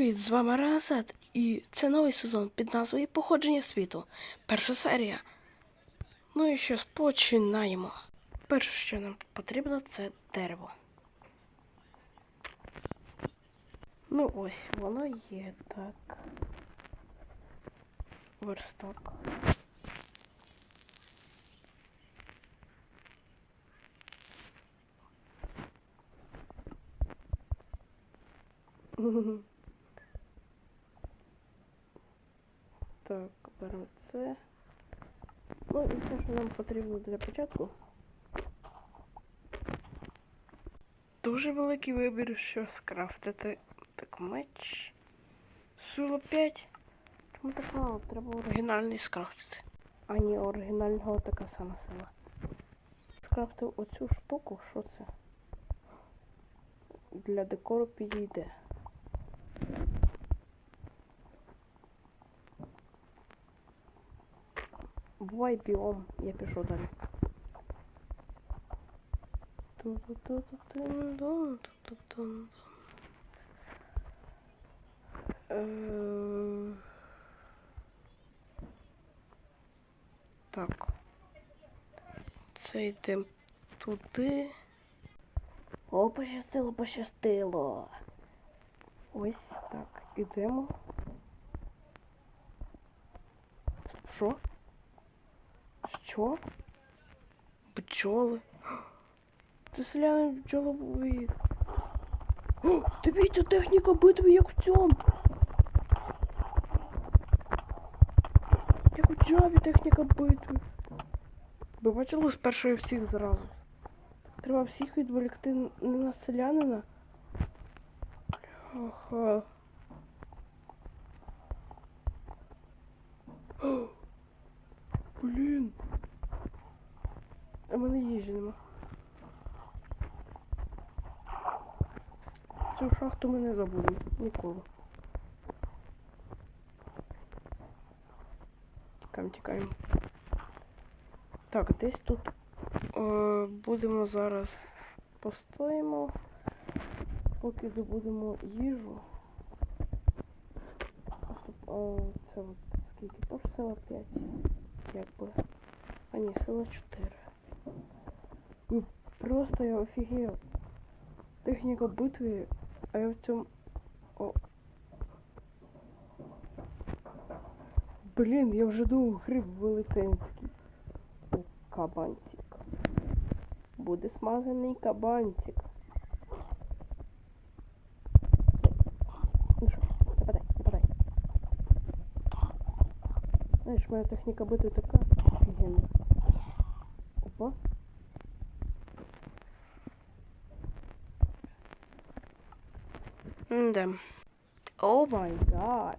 Привіт, з вами Реасет, і це новий сезон під назвою Походження світу. Перша серія. Ну і що, починаємо. Перше, що нам потрібно, це дерево. Ну ось, воно є так. Верстак. Так, беремо це. Ну і все, що нам потрібно для початку. Дуже великий вибір, що скрафтити. Так, меч. Сила 5. Чому так мало? Треба оригінальний скрафтити. А ні, оригінального така сама сила. Скрафтив оцю штуку, що це? Для декору підійде. Бувай біом, я пішов далі. Е, Так. Це йдемо туди. О, пощастило, пощастило. Ось так, ідемо. Що? Що? Бджоли. Це селяни бджолові. О, дивіться, техніка битви, як в цьому. Як у Джаві техніка битви. Ви бачили з першої всіх зразу. Треба всіх відволікти не на селянина. Бляха. О, Блін. А в мене їжі нема. Шахту ми не забудемо. Ніколи. Тікаємо, тікаємо. Так, десь тут е, будемо зараз постоїмо, поки добудемо їжу. А, стоп, це от скільки? Тож сила 5. Якби. А ні, сила 4. Просто я офігел. Техніка битви, а я в цьому. О. Блін, я вже думав гриб велетенський. О, кабанчик. Буде смазаний кабанчик. Ну що, нападай, нападай. Знаєш, моя техніка битви така офігенна. Опа. Да. О май гад.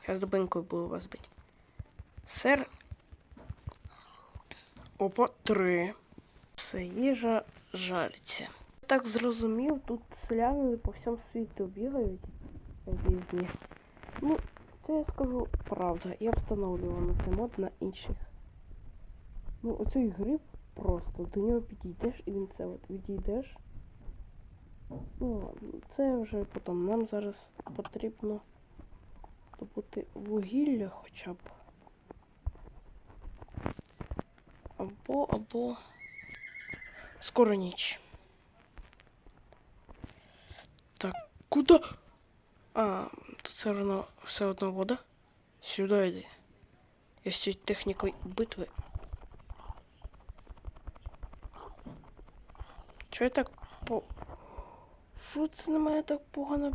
Сейчас дубинкою буду вас бити. Сир. Опа, три. Все, їжа жариться. Так зрозумів, тут селяни по всьому світу бігають різні. Ну, це я скажу правда. Я встановлювала на цей мод на інших. Ну, оцей гриб просто. До нього підійдеш і він це от відійдеш. Ну, це вже потім. Нам зараз потрібно добути вугілля хоча б. Або, або. Скоро ніч. Так, куди? А, тут все одно все одно вода. Сюди йди. Я з технікою битви. Чого я так по. Що це на мене так погано?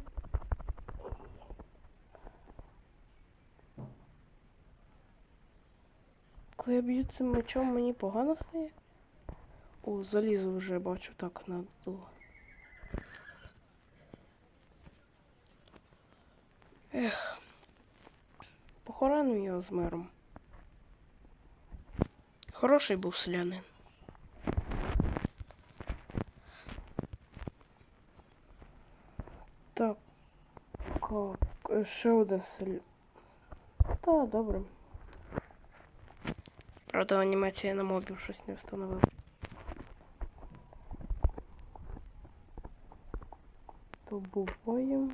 Коли я б'ю цим мечом, мені погано стає? О, залізо вже бачу так надуло. Ех. Похоронив його з миром. Хороший був селянин. прикол. Е, ще один сель. Та, добре. Правда, анімація на мобіл щось не встановив. То буваємо.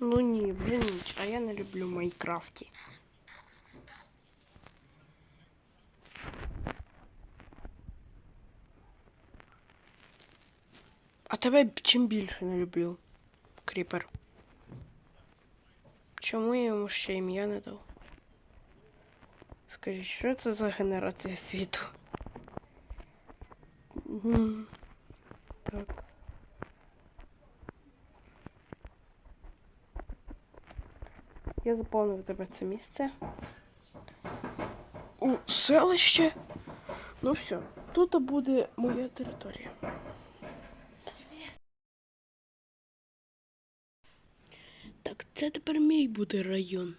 Ну не, блин, а я не люблю Майнкрафті. А тебе чим більше не люблю, Кріпер. Чому я йому ще ім'я не дав? Скажіть, що це за генерація світу? Так. Я заповнив тебе це місце. У селище. Ну все, тут буде моя територія. Це тепер мій буде район.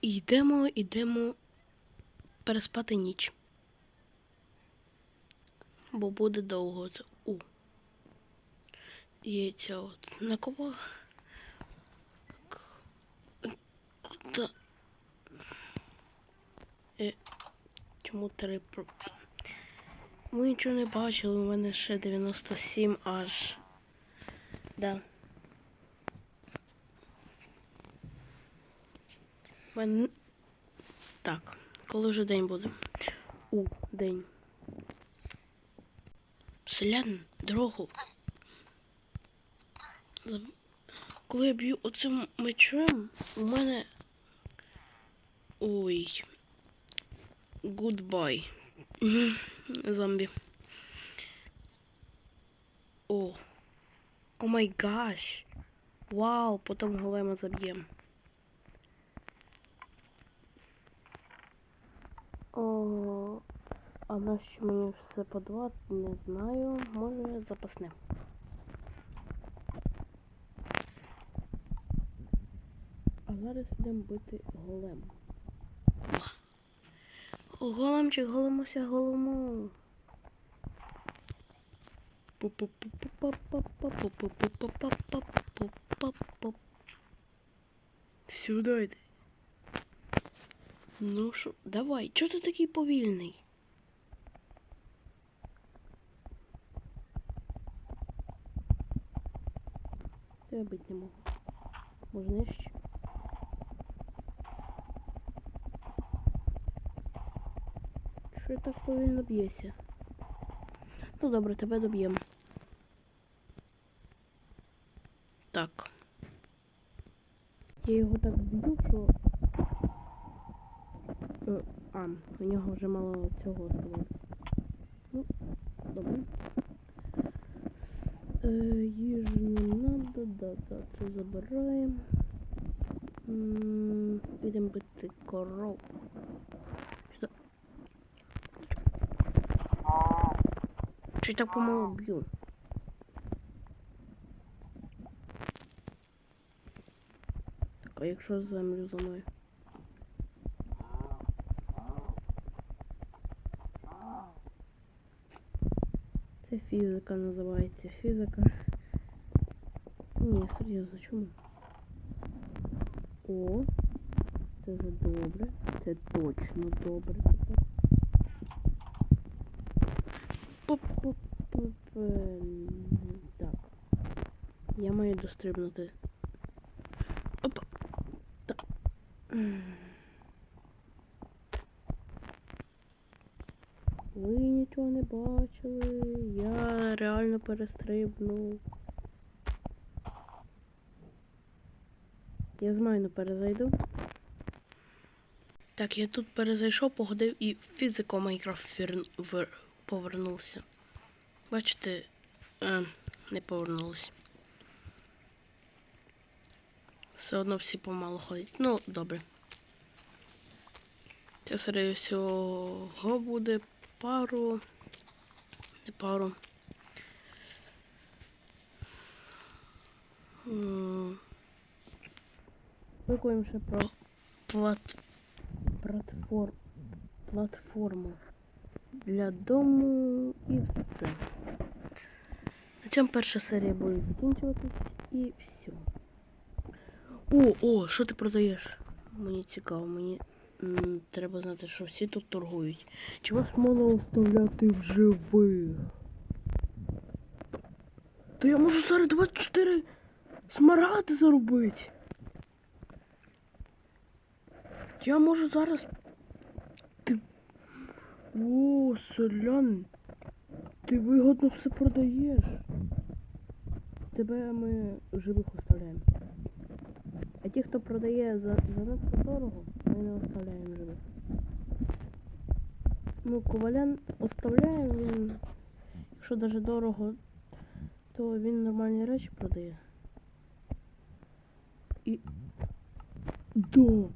І йдемо, йдемо переспати ніч. Бо буде довго це у. І ця от на кого? Та... Е, чому три. Ми нічого не бачили, у мене ще 97 аж. Да. Мен... Так, коли вже день буде? У день. Селян, дорогу. Коли я б'ю оцим мечем, у мене. Ой. Гудбай. Зомбі. О. О май гаш. Вау, потім голема заб'ємо. О, а на що мені все по не знаю. Може запасне. А зараз йдемо бити голем. Големчик, големуся, голому. Сюди йди. Ну що, давай, чого ти такий повільний? Тебе бить не можу. Може нижче? Що я так повільно б'єся? Ну добре, тебе доб'ємо. Так. Я його так б'ю, що Е, у нього вже мало цього оставалось. Ну, добре. Е, їжу не надо, да, да, це забираємо. М, Підемо бити коров. Сюди. Чи так помало б'ю? Так, а якщо землю за мною? Це фізика називається. Фізика. Ні, серйозно, чому? О, це вже добре. Це точно добре ем, Так. Я маю дострибнути. Опа. Так. Ви нічого не бачили. Я реально перестрибнув. Я з майну перезайду. Так, я тут перезайшов, походив і фізико Майнкрафт вер- повернувся. Бачите, е, не повернулося. Все одно всі помало ходять. Ну, добре. Це, серед всього, буде пару. Не пару. М, Викуємо ще про плат... платформ... платформу для дому і все. На цьому перша серія буде закінчуватись і все. О, о, що ти продаєш? Мені цікаво, мені м, треба знати, що всі тут торгують. Чи вас можна оставляти в живих? То я можу зараз 24 смарагди заробити. Я можу зараз. Ти. О, селян. Ти вигодно все продаєш. Тебе ми живих оставляємо. А ті, хто продає за, занадто дорого, ми не оставляємо живих. Ну, ковалян оставляємо, він, якщо даже дорого, то він нормальні речі продає. І. Да!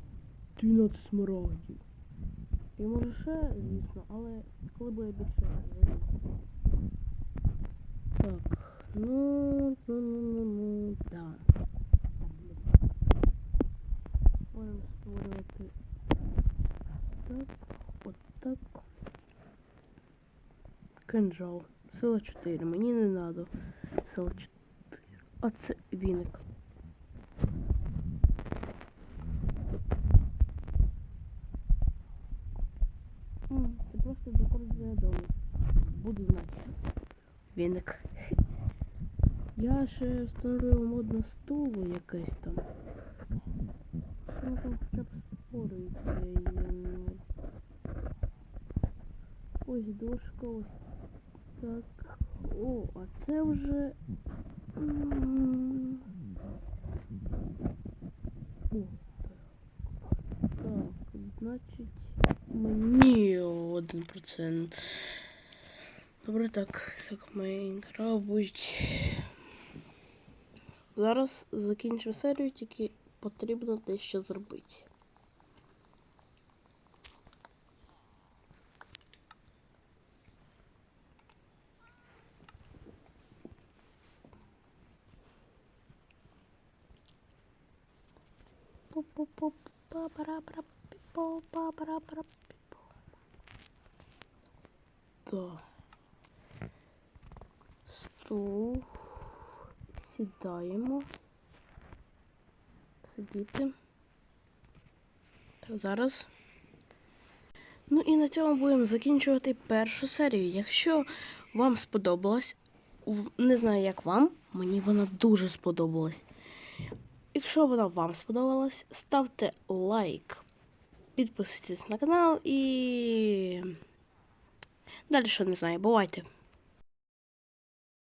12 смарагдів. І може ще, звісно, але коли буде більше залізу. Так, ну, ну, ну, ну, ну, да. Можемо створювати так, от так. Кинжал. Сила 4. Мені не надо. Сила 4. А це віник. М, Це просто заходить дому. Буду знати. Віник. Я ще встановлюю мод на стулу якесь там. Ну там хоча б створюється і... Ось дошка, ось так. О, а це вже. 100%. Добре, так, так мабуть. Зараз закінчу серію, тільки потрібно дещо зробити. Пу-пу-пу-па-пара-пара-пу-па-пара-пара. Да. Стул. Сідаємо. Сидіти. Так, зараз. Ну і на цьому будемо закінчувати першу серію. Якщо вам сподобалось, не знаю, як вам, мені вона дуже сподобалась. Якщо вона вам сподобалась, ставте лайк, підписуйтесь на канал і. Далі що не знаю, бувайте.